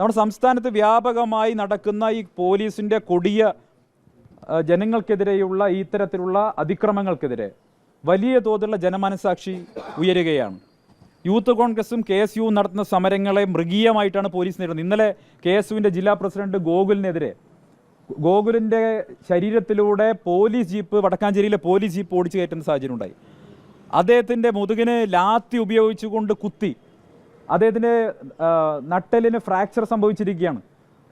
നമ്മുടെ സംസ്ഥാനത്ത് വ്യാപകമായി നടക്കുന്ന ഈ പോലീസിന്റെ കൊടിയ ജനങ്ങൾക്കെതിരെയുള്ള ഇത്തരത്തിലുള്ള അതിക്രമങ്ങൾക്കെതിരെ വലിയ തോതിലുള്ള ജനമനസാക്ഷി ഉയരുകയാണ്. യൂത്ത് കോൺഗ്രസും കെ എസ് യുവും നടത്തുന്ന സമരങ്ങളെ മൃഗീയമായിട്ടാണ് പോലീസ് നേരിടുന്നത്. ഇന്നലെ കെ എസ് യുവിന്റെ ജില്ലാ പ്രസിഡന്റ് ഗോകുലിനെതിരെ ഗോകുലിന്റെ ശരീരത്തിലൂടെ പോലീസ് ജീപ്പ് വടക്കാഞ്ചേരിയിലെ പോലീസ് ജീപ്പ് ഓടിച്ചു കയറ്റുന്ന സാഹചര്യം ഉണ്ടായി. അദ്ദേഹത്തിന്റെ മുതുകിന് ലാത്തി ഉപയോഗിച്ചുകൊണ്ട് കുത്തി അദ്ദേഹത്തിന്റെ നട്ടലിന് ഫ്രാക്ചർ സംഭവിച്ചിരിക്കുകയാണ്.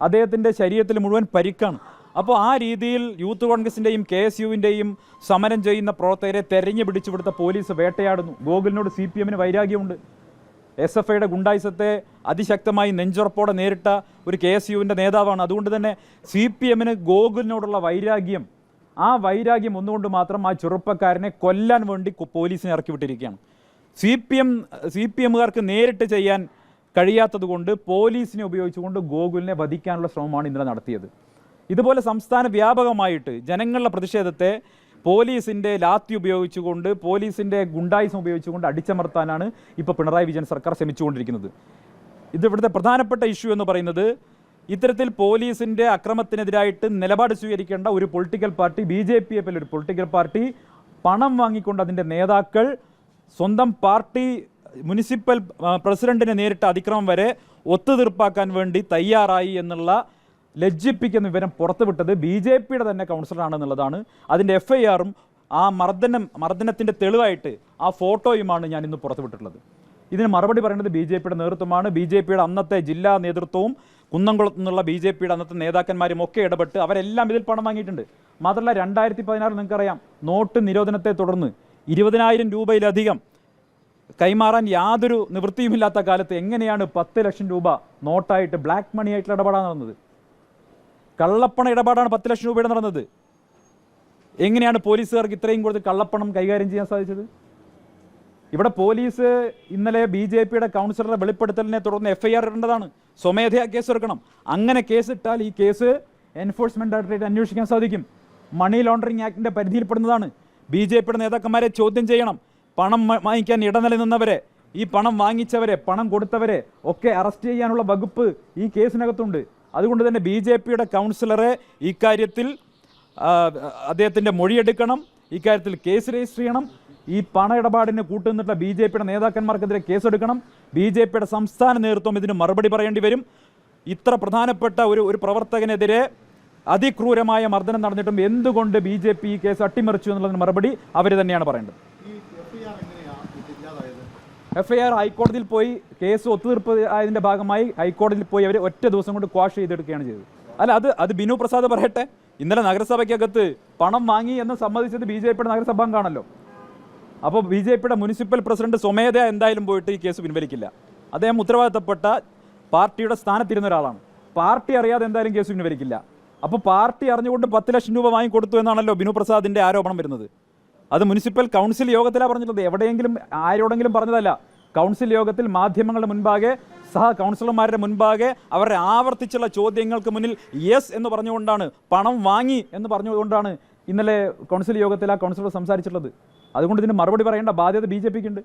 അദ്ദേഹത്തിന്റെ ശരീരത്തിൽ മുഴുവൻ പരിക്കാണ്. അപ്പോൾ ആ രീതിയിൽ യൂത്ത് കോൺഗ്രസിന്റെയും കെ എസ് യുവിന്റെയും സമരം ചെയ്യുന്ന പ്രവർത്തകരെ തെരഞ്ഞു പിടിച്ചുവിടുത്ത പോലീസ് വേട്ടയാടുന്നു. ഗോകുലിനോട് സി പി എമ്മിന് വൈരാഗ്യമുണ്ട്. എസ് എഫ് ഐയുടെ ഗുണ്ടായിസത്തെ അതിശക്തമായി നെഞ്ചുറപ്പോടെ നേരിട്ട ഒരു കെ എസ് യുവിന്റെ നേതാവാണ്. അതുകൊണ്ട് തന്നെ സി പി എമ്മിന് ഗോകുലിനോടുള്ള വൈരാഗ്യം ആ വൈരാഗ്യം ഒന്നുകൊണ്ട് മാത്രം ആ ചെറുപ്പക്കാരനെ കൊല്ലാൻ വേണ്ടി പോലീസിനെ ഇറക്കി വിട്ടിരിക്കുകയാണ് C P M C P എമ്മുകാർക്ക് നേരിട്ട് ചെയ്യാൻ കഴിയാത്തതുകൊണ്ട് പോലീസിനെ ഉപയോഗിച്ചുകൊണ്ട് ഗോകുലിനെ വധിക്കാനുള്ള ശ്രമമാണ് ഇന്നലെ നടത്തിയത്. ഇതുപോലെ സംസ്ഥാന വ്യാപകമായിട്ട് ജനങ്ങളുടെ പ്രതിഷേധത്തെ പോലീസിന്റെ ലാത്തി ഉപയോഗിച്ചുകൊണ്ട് പോലീസിന്റെ ഗുണ്ടായുസം ഉപയോഗിച്ചുകൊണ്ട് അടിച്ചമർത്താനാണ് ഇപ്പോൾ പിണറായി വിജയൻ സർക്കാർ ശ്രമിച്ചുകൊണ്ടിരിക്കുന്നത്. ഇത് ഇവിടുത്തെ പ്രധാനപ്പെട്ട ഇഷ്യൂ എന്ന് പറയുന്നത് ഇത്തരത്തിൽ പോലീസിന്റെ അക്രമത്തിനെതിരായിട്ട് നിലപാട് സ്വീകരിക്കേണ്ട ഒരു political party B J P പോലെ ഒരു പൊളിറ്റിക്കൽ പാർട്ടി പണം വാങ്ങിക്കൊണ്ട് അതിന്റെ നേതാക്കൾ സ്വന്തം പാർട്ടി മുനിസിപ്പൽ പ്രസിഡന്റിനെ നേരിട്ട അതിക്രമം വരെ ഒത്തുതീർപ്പാക്കാൻ വേണ്ടി തയ്യാറായി എന്നുള്ള ലജ്ജിപ്പിക്കുന്ന വിവരം പുറത്തുവിട്ടത് ബി ജെ പിയുടെ തന്നെ കൗൺസിലറാണെന്നുള്ളതാണ്. അതിന്റെ എഫ് ഐ ആറും ആ മർദ്ദനം മർദ്ദനത്തിന്റെ തെളിവായിട്ട് ആ ഫോട്ടോയുമാണ് ഞാൻ ഇന്ന് പുറത്തുവിട്ടിട്ടുള്ളത്. ഇതിന് മറുപടി പറയുന്നത് ബി ജെ പിയുടെ നേതൃത്വമാണ്. ബി ജെ പിയുടെ അന്നത്തെ ജില്ലാ നേതൃത്വവും കുന്നംകുളത്തു നിന്നുള്ള ബി ജെ പിയുടെ അന്നത്തെ നേതാക്കന്മാരും ഒക്കെ ഇടപെട്ട് അവരെല്ലാം ഇതിൽ പണം വാങ്ങിയിട്ടുണ്ട്. മാത്രമല്ല രണ്ടായിരത്തി പതിനാറ് നിങ്ങൾക്കറിയാം നോട്ട് നിരോധനത്തെ തുടർന്ന് ഇരുപതിനായിരം രൂപയിലധികം കൈമാറാൻ യാതൊരു നിവൃത്തിയുമില്ലാത്ത കാലത്ത് എങ്ങനെയാണ് പത്ത് ലക്ഷം രൂപ നോട്ടായിട്ട് ബ്ലാക്ക് മണി ആയിട്ടുള്ള ഇടപാടാണ് നടന്നത്? കള്ളപ്പണ ഇടപാടാണ് പത്ത് ലക്ഷം രൂപയുടെ നടന്നത്. എങ്ങനെയാണ് പോലീസുകാർക്ക് ഇത്രയും കൂടുതൽ കള്ളപ്പണം കൈകാര്യം ചെയ്യാൻ സാധിച്ചത്? ഇവിടെ പോലീസ് ഇന്നലെ ബി ജെ പിയുടെ കൗൺസിലറുടെ വെളിപ്പെടുത്തലിനെ തുടർന്ന് എഫ്ഐആർ ഇടേണ്ടതാണ്. സ്വമേധയാ കേസ് എടുക്കണം. അങ്ങനെ കേസ് ഇട്ടാൽ ഈ കേസ് എൻഫോഴ്സ്മെന്റ് ഡയറക്ടറേറ്റ് അന്വേഷിക്കാൻ സാധിക്കും. മണി ലോണ്ടറിംഗ് ആക്ടിന്റെ പരിധിയിൽപ്പെടുന്നതാണ്. ബി ജെ പിയുടെ നേതാക്കന്മാരെ ചോദ്യം ചെയ്യണം. പണം വാങ്ങിക്കാൻ ഇടനിലനിന്നവരെ ഈ പണം വാങ്ങിച്ചവരെ പണം കൊടുത്തവരെ ഒക്കെ അറസ്റ്റ് ചെയ്യാനുള്ള വകുപ്പ് ഈ കേസിനകത്തുണ്ട്. അതുകൊണ്ട് തന്നെ ബി ജെ പിയുടെ കൗൺസിലറെ ഇക്കാര്യത്തിൽ അദ്ദേഹത്തിന്റെ മൊഴിയെടുക്കണം ഇക്കാര്യത്തിൽ കേസ് രജിസ്റ്റർ ചെയ്യണം ഈ പണ ഇടപാടിനെ കൂട്ടുനിന്നിട്ടുള്ള ബി ജെ പിയുടെ നേതാക്കന്മാർക്കെതിരെ കേസെടുക്കണം ബി ജെ പിയുടെ സംസ്ഥാന നേതൃത്വം ഇതിന് മറുപടി പറയേണ്ടി വരും. ഇത്ര പ്രധാനപ്പെട്ട ഒരു ഒരു പ്രവർത്തകനെതിരെ അതിക്രൂരമായ മർദ്ദനം നടന്നിട്ടും എന്തുകൊണ്ട് ബി ജെ പി കേസ് അട്ടിമറിച്ചു എന്നുള്ളതിന് മറുപടി അവർ തന്നെയാണ് പറയേണ്ടത്. എഫ് ഐ ആർ ഹൈക്കോടതിയിൽ പോയി കേസ് ഒത്തുതീർപ്പ് ആയതിന്റെ ഭാഗമായി ഹൈക്കോടതിയിൽ പോയി അവർ ഒറ്റ ദിവസം കൊണ്ട് ക്വാഷ് ചെയ്തെടുക്കുകയാണ് ചെയ്തത്. അല്ല അത് അത് ബിനു പ്രസാദ് പറയട്ടെ. ഇന്നലെ നഗരസഭയ്ക്കകത്ത് പണം വാങ്ങി എന്ന് സമ്മതിച്ചത് ബി ജെ പിയുടെ നഗരസഭ കാണല്ലോ അപ്പോൾ ബി ജെ പിയുടെ മുനിസിപ്പൽ പ്രസിഡന്റ് സ്വമേധയാ എന്തായാലും പോയിട്ട് ഈ കേസ് പിൻവലിക്കില്ല. അദ്ദേഹം ഉത്തരവാദിത്തപ്പെട്ട പാർട്ടിയുടെ സ്ഥാനത്തിരുന്ന ഒരാളാണ്. പാർട്ടി അറിയാതെ എന്തായാലും കേസ് പിൻവലിക്കില്ല. അപ്പോൾ പാർട്ടി അറിഞ്ഞുകൊണ്ട് പത്ത് ലക്ഷം രൂപ വാങ്ങിക്കൊടുത്തു എന്നാണല്ലോ ബിനു പ്രസാദിന്റെ ആരോപണം വരുന്നത്. അത് മുനിസിപ്പൽ കൗൺസിൽ യോഗത്തിലാണ് പറഞ്ഞിട്ടുള്ളത്. എവിടെയെങ്കിലും ആരോടെങ്കിലും പറഞ്ഞതല്ല. കൗൺസിൽ യോഗത്തിൽ മാധ്യമങ്ങളുടെ മുൻപാകെ സഹ കൗൺസിലർമാരുടെ മുൻപാകെ അവരുടെ ആവർത്തിച്ചുള്ള ചോദ്യങ്ങൾക്ക് മുന്നിൽ യെസ് എന്ന് പറഞ്ഞുകൊണ്ടാണ് പണം വാങ്ങി എന്ന് പറഞ്ഞുകൊണ്ടാണ് ഇന്നലെ കൗൺസിൽ യോഗത്തിൽ ആ കൗൺസിലർ സംസാരിച്ചിട്ടുള്ളത്. അതുകൊണ്ട് ഇതിന് മറുപടി പറയേണ്ട ബാധ്യത ബി ജെ പിക്ക് ഉണ്ട്.